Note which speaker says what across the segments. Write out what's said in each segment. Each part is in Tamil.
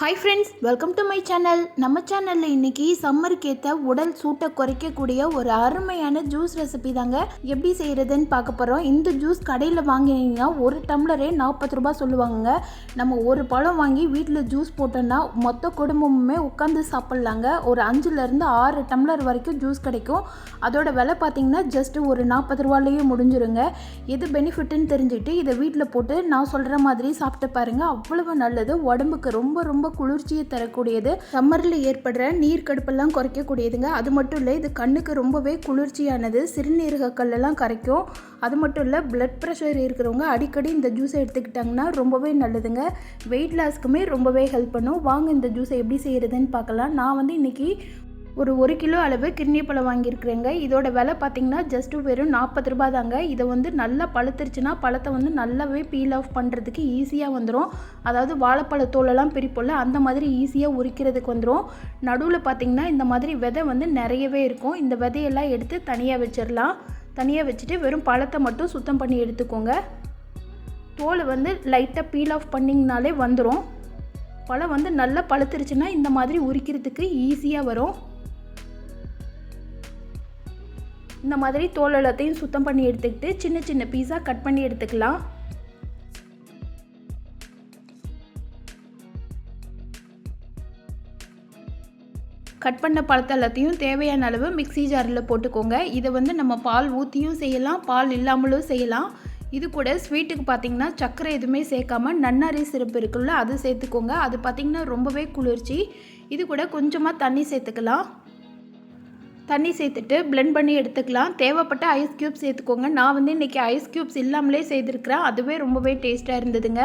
Speaker 1: Hi friends welcome to my channel நம்ம சேனலில் இன்னைக்கு சம்மருக்கு ஏற்ற உடல் சூட்டை குறைக்கக்கூடிய ஒரு அருமையான ஜூஸ் ரெசிபி தாங்க. எப்படி செய்கிறதுன்னு பார்க்க போகிறோம் இந்த ஜூஸ் கடையில் வாங்கினீங்கன்னா ஒரு டம்ளரே நாற்பது ரூபாய் சொல்லுவாங்க நம்ம ஒரு பழம் வாங்கி வீட்டில் ஜூஸ் போட்டோன்னா மொத்த குடும்பமுமே உட்காந்து சாப்பிட்லாங்க. ஒரு அஞ்சுலேருந்து ஆறு டம்ளர் வரைக்கும் ஜூஸ் கிடைக்கும். அதோட விலை பார்த்தீங்கன்னா ஜஸ்ட்டு ஒரு நாற்பது ரூபாலேயே முடிஞ்சிருங்க. எது பெனிஃபிட்டுன்னு தெரிஞ்சுக்கிட்டு இதை வீட்டில் போட்டு நான் சொல்கிற மாதிரி சாப்பிட்டு பாருங்கள் அவ்வளவு நல்லது. உடம்புக்கு ரொம்ப ரொம்ப குளிர்ச்சியை தரக்கூடியது. சம்மரில் ஏற்படுற நீர் கடுப்பெல்லாம் குறைக்கக்கூடியதுங்க. அது மட்டும் இல்லை இது கண்ணுக்கு ரொம்பவே குளிர்ச்சியானது. சிறுநீரக கல்லெல்லாம் கரைக்கும். அது மட்டும் இல்லை பிளட் ப்ரெஷர் இருக்கிறவங்க அடிக்கடி இந்த ஜூஸை எடுத்துக்கிட்டாங்கன்னா ரொம்பவே நல்லதுங்க. வெயிட் லாஸ்க்குமே ரொம்பவே ஹெல்ப் பண்ணும். வாங்க இந்த ஜூஸை எப்படி செய்கிறதுன்னு பார்க்கலாம். நான் வந்து இன்றைக்கி ஒரு ஒரு கிலோ அளவு கிர்னி பழம் வாங்கியிருக்கிறேங்க. இதோட விலை பார்த்திங்கன்னா ஜஸ்ட்டு வெறும் நாற்பது ரூபா தாங்க. இதை வந்து நல்லா பழுத்துருச்சுன்னா பழத்தை வந்து நல்லாவே பீல் ஆஃப் பண்ணுறதுக்கு ஈஸியாக வந்துடும் அதாவது வாழைப்பழ தோலெல்லாம் பிரிப்போம்ல அந்த மாதிரி ஈஸியாக உரிக்கிறதுக்கு வந்துடும் நடுவில் பார்த்தீங்கன்னா இந்த மாதிரி விதை வந்து நிறையவே இருக்கும். இந்த விதையெல்லாம் எடுத்து தனியாக வச்சிடலாம் தனியாக வச்சுட்டு வெறும் பழத்தை மட்டும் சுத்தம் பண்ணி எடுத்துக்கோங்க. தோலை வந்து லைட்டாக பீல் ஆஃப் பண்ணிங்கனாலே வந்துடும் பழம் வந்து நல்லா பழுத்துருச்சுன்னா இந்த மாதிரி உரிக்கிறதுக்கு ஈஸியாக வரும். இந்த மாதிரி தோல் எல்லாத்தையும் சுத்தம் பண்ணி எடுத்துக்கிட்டு சின்ன சின்ன பீஸாக கட் பண்ணி எடுத்துக்கலாம். கட் பண்ண பழத்தை எல்லாத்தையும் தேவையான அளவு மிக்சி ஜாரில் போட்டுக்கோங்க. இதை வந்து நம்ம பால் ஊற்றியும் செய்யலாம் பால் இல்லாமலும் செய்யலாம். இது கூட ஸ்வீட்டுக்கு பார்த்தீங்கன்னா சர்க்கரை எதுவுமே சேர்க்காம நன்னாரி சிறப்பு இருக்குல்ல அது சேர்த்துக்கோங்க. அது பார்த்திங்கன்னா ரொம்பவே குளிர்ச்சி. இது கூட கொஞ்சமாக தண்ணி சேர்த்துக்கலாம். தண்ணி சேர்த்துட்டு பிளெண்ட் பண்ணி எடுத்துக்கலாம். தேவைப்பட்ட ஐஸ் க்யூப்ஸ் சேர்த்துக்கோங்க. நான் வந்து இன்றைக்கி ஐஸ் க்யூப்ஸ் இல்லாமலே செய்திருக்கிறேன். அதுவே ரொம்பவே டேஸ்ட்டாக இருந்ததுங்க.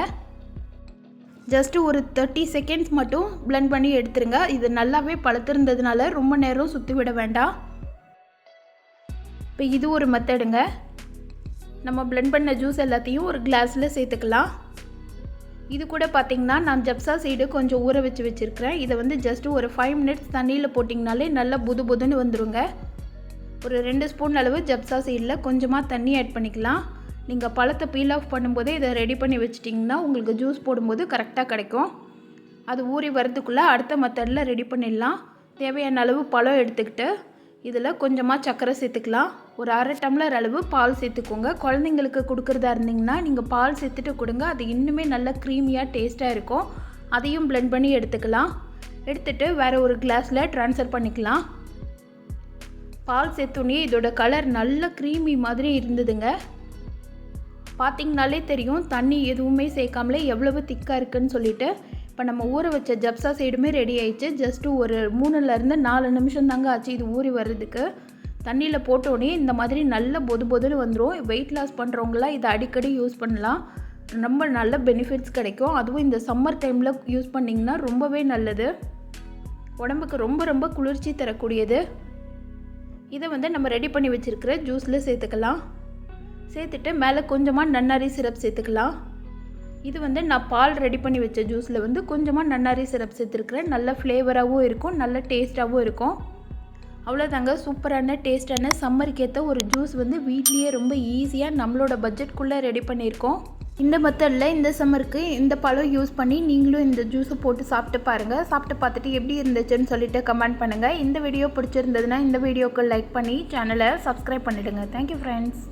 Speaker 1: ஜஸ்ட்டு ஒரு தேர்ட்டி செகண்ட்ஸ் மட்டும் பிளெண்ட் பண்ணி எடுத்துருங்க. இது நல்லாவே பழுத்திருந்ததுனால ரொம்ப நேரம் சுற்றி விட வேண்டாம். இப்போ இது ஒரு மெத்தடுங்க நம்ம பிளெண்ட் பண்ண ஜூஸ் எல்லாத்தையும் ஒரு கிளாஸில் சேர்த்துக்கலாம். இது கூட பார்த்திங்கன்னா நான் ஜப்சா சீடு கொஞ்சம் ஊற வச்சு வச்சுருக்கிறேன். இதை வந்து ஜஸ்ட்டு ஒரு ஃபைவ் மினிட்ஸ் தண்ணியில் போட்டிங்கனாலே நல்லா புது புதுன்னு வந்துடுங்க ஒரு ரெண்டு ஸ்பூன் அளவு ஜப்சா சீடில் கொஞ்சமாக தண்ணி ஆட் பண்ணிக்கலாம். நீங்கள் பழத்தை பீல் ஆஃப் பண்ணும்போதே இதை ரெடி பண்ணி வச்சிட்டிங்கன்னா உங்களுக்கு ஜூஸ் போடும்போது கரெக்டாக கிடைக்கும். அது ஊறி வரதுக்குள்ளே அடுத்த மெத்தடில் ரெடி பண்ணிடலாம். தேவையான அளவு பழம் எடுத்துக்கிட்டு இதில் கொஞ்சமாக சர்க்கரை சேர்த்துக்கலாம். ஒரு அரை டம்ளர் அளவு பால் சேர்த்துக்கோங்க. குழந்தைங்களுக்கு கொடுக்குறதா இருந்தீங்கன்னா நீங்கள் பால் சேர்த்துட்டு கொடுங்க. அது இன்னுமே நல்ல க்ரீமியாக டேஸ்ட்டாக இருக்கும். அதையும் பிளெண்ட் பண்ணி எடுத்துக்கலாம். எடுத்துகிட்டு வேறு ஒரு கிளாஸில் ட்ரான்ஸ்ஃபர் பண்ணிக்கலாம். பால் சேர்த்தோன்னே இதோட கலர் நல்ல க்ரீமி மாதிரி இருந்ததுங்க. பார்த்திங்கனாலே தெரியும் தண்ணி எதுவுமே சேர்க்காமலே எவ்வளவு திக்காக இருக்குன்னு சொல்லிட்டு. இப்போ நம்ம ஊற வச்ச ஜப்சா சைடுமே ரெடி ஆயிடுச்சு. ஜஸ்ட்டு ஒரு மூணுலேருந்து நாலு நிமிஷம் தாங்க ஆச்சு இது ஊறி வர்றதுக்கு. தண்ணியில் போட்டோடனே இந்த மாதிரி நல்ல பொது பொதுன்னு வந்துடும் வெயிட் லாஸ் பண்ணுறவங்களாம் இதை அடிக்கடி யூஸ் பண்ணலாம். ரொம்ப நல்ல பெனிஃபிட்ஸ் கிடைக்கும். அதுவும் இந்த சம்மர் டைமில் யூஸ் பண்ணிங்கன்னா ரொம்பவே நல்லது. உடம்புக்கு ரொம்ப ரொம்ப குளிர்ச்சி தரக்கூடியது. இதை வந்து நம்ம ரெடி பண்ணி வச்சுருக்கிற ஜூஸில் சேர்த்துக்கலாம். சேர்த்துட்டு மேலே கொஞ்சமாக நன்னாரி சிரப் சேர்த்துக்கலாம். இது வந்து நான் பால் ரெடி பண்ணி வச்ச ஜூஸில் வந்து கொஞ்சமாக நன்னாரி சிரப் சேர்த்துருக்குறேன். நல்ல ஃப்ளேவராகவும் இருக்கும் நல்ல டேஸ்ட்டாகவும் இருக்கும். அவ்வளோதாங்க சூப்பரான டேஸ்டான சம்மருக்கு ஏற்ற ஒரு ஜூஸ் வந்து வீட்லேயே ரொம்ப ஈஸியாக நம்மளோட பட்ஜெட்குள்ளே ரெடி பண்ணியிருக்கோம். இந்த மெத்தடில் இந்த சம்மருக்கு இந்த பழம் யூஸ் பண்ணி நீங்களும் இந்த ஜூஸை போட்டு சாப்பிட்டு பாருங்கள் சாப்பிட்டு பார்த்துட்டு எப்படி இருந்துச்சுன்னு சொல்லிட்டு கமெண்ட் பண்ணுங்கள் இந்த வீடியோ பிடிச்சிருந்ததுன்னா இந்த வீடியோக்கு லைக் பண்ணி சேனலை சப்ஸ்கிரைப் பண்ணிவிடுங்க தேங்க்யூ ஃப்ரெண்ட்ஸ்